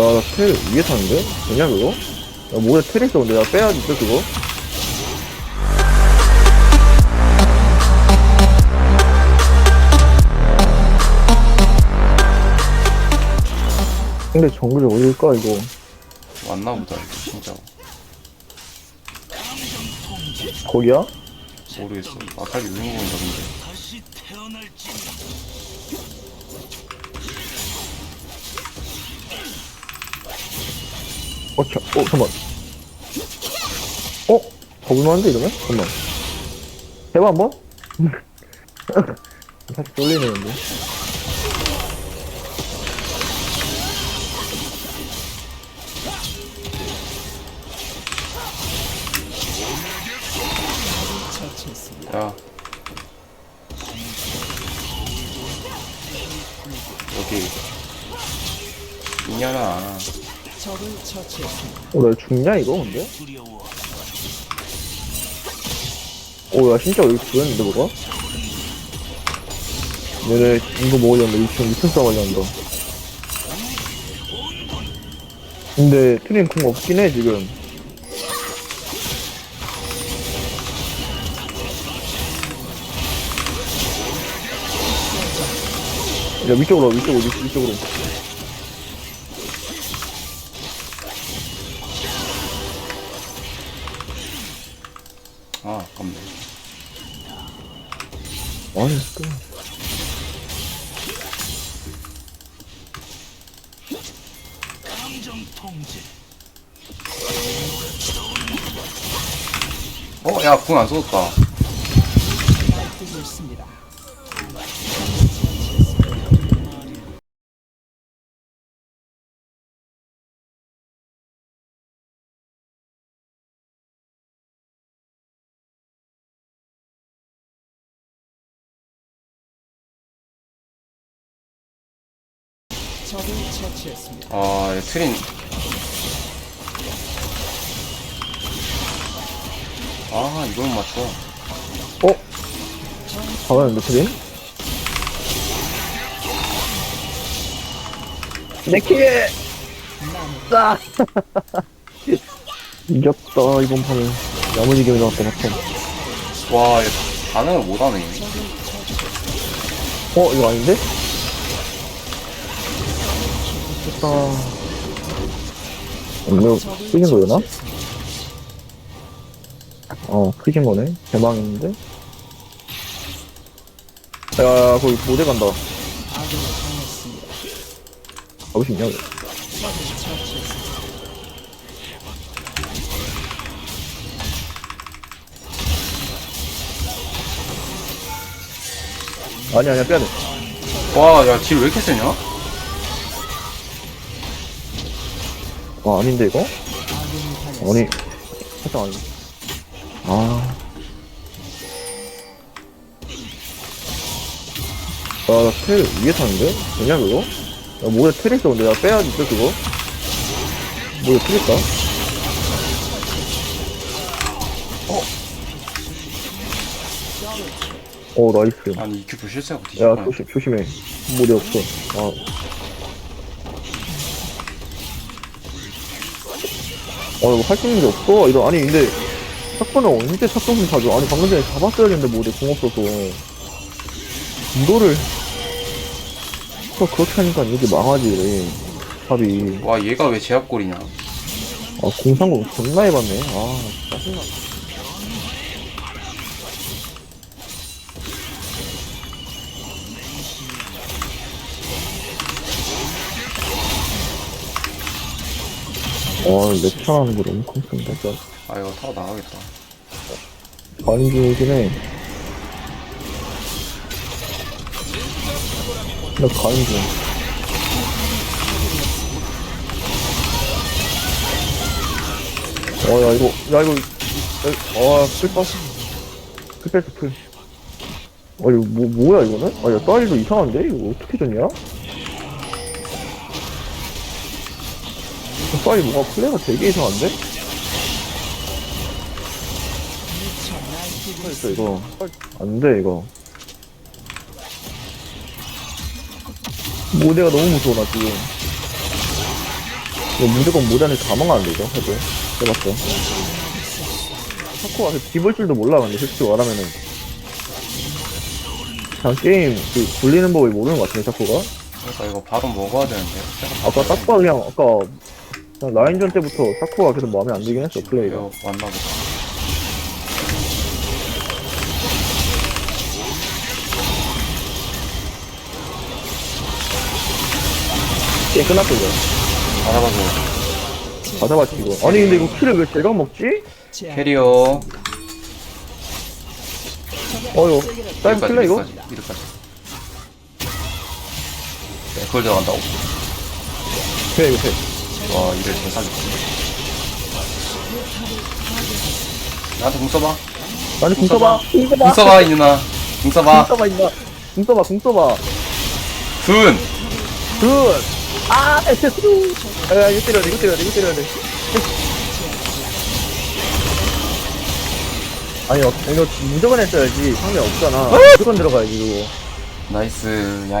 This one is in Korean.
아, 나텔 위에 타는데? 되냐, 그거? 야, 뭐야, 텔 있어. 근데 나 빼야지, 또 그거? 근데 정글이 어딜까, 이거? 왔나 보다 이거 진짜 거기야? 모르겠어 아칼리 유행어 본다던데 어, 자, 어, 잠깐만. 어? 더블만한데, 이러면? 잠깐만. 해봐, 한 번? 살짝 쫄리네, 근데. 야 여기 이냐나 어, 나 죽냐, 이거, 근데? 오, 야, 진짜 여기 보였는데, 뭐가? 얘네, 이거 먹으려는데, 2층, 2층 싸움 하려는다. 근데, 트림 궁 없긴 해, 지금. 야, 위쪽으로, 와, 위쪽으로, 위, 위쪽으로. 아 아깝네 아니, 또. 어? 야 궁안 써졌다 아얘 트린 아 이걸 못 맞춰 어? 잡았는데, 트림? 내 키에! 싸! 이겼다, 이번 판은. 야무지게 나왔다, 막판. 와얘 반응을 못하네 어, 이거 아닌데? 됐다. 이거, 크긴 거였나? 어, 크긴 거네. 대망했는데? 야, 야, 거기 모델 간다. 가고 싶냐? 아니, 아니야, 빼야 돼. 와 야 딜 왜 이렇게 세냐? 아, 아닌데, 이거? 아니, 살짝 아니. 아. 아, 나텔 위에 타는데? 되냐, 그거? 야, 뭐야, 텔 있어. 근데 나 빼야지, 또 그거? 뭐야, 텔 있다? 어? 어, 나이스. 아니 부실세하고 야, 뒤집어 조심, 조심해. 모델 없어. 아. 어, 이거 할 수 있는 게 없어. 이거, 아니, 근데, 사건을 언제 사건을 사줘? 아니, 방금 전에 잡았어야겠는데, 모델 공 없어서. 이거를, 또 그렇게 하니까 이게 망하지, 그래. 답이. 와 얘가 왜 제압골이냐 아, 공상공 존나 해봤네. 아, 짜증나. 와, 랩차하는 거 너무. 진짜. 아 이거 타고 나가겠다 가는 중이긴 해. 나 가는 중. 어, 야, 이거, 야, 이거, 야, 아, 풀 뺐어. 풀 뺐어, 풀. 아, 이거 뭐, 뭐야, 이거는? 아, 야, 딸도 이상한데? 이거 어떻게 졌냐? 딸이 뭐가 플레이가 되게 이상한데? 있어, 이거. 안 돼, 이거. 모대가 너무 무서워, 나 지금. 이거 무조건 모단을 다 망하는데, 이거, 해도. 해봤어. 샤코가 집을 줄도 몰라, 근데, 솔직히 말하면은. 그냥 게임, 그, 굴리는 법을 모르는 것 같은데, 샤코가? 그러니까 이거 바로 먹어야 되는데. 아까 딱 봐, 그냥, 아까, 그냥 라인전 때부터 샤코가 계속 마음에 안 들긴 했어, 플레이가. 이거 왔나 보다. 게임 끝났어, 이거. 알아봐줘. 다 잡았지, 이거. 아니, 근데 이거 키를 왜 제가 먹지? 캐리어. 어휴, 다이브 킬러, 이거? 이렇게까지. 이렇게까지. 네, 그걸 들어간다고. 돼, 이거 돼. 와, 이를 잘 살렸어. 나한테 공 써봐. 아니, 궁 써봐. 궁 써봐. 이누나. 공궁 써봐. 써봐, 임마. 궁 써봐, 궁 써봐. 둔! 굿! 아, 됐어. 야, 이거 때려야 돼, 이거 때려야 돼, 이거 때려야 돼. 아니, 어, 이거 무조건 했어야지. 상대 없잖아. 무조건 들어가야지, 이거. 나이스. 야,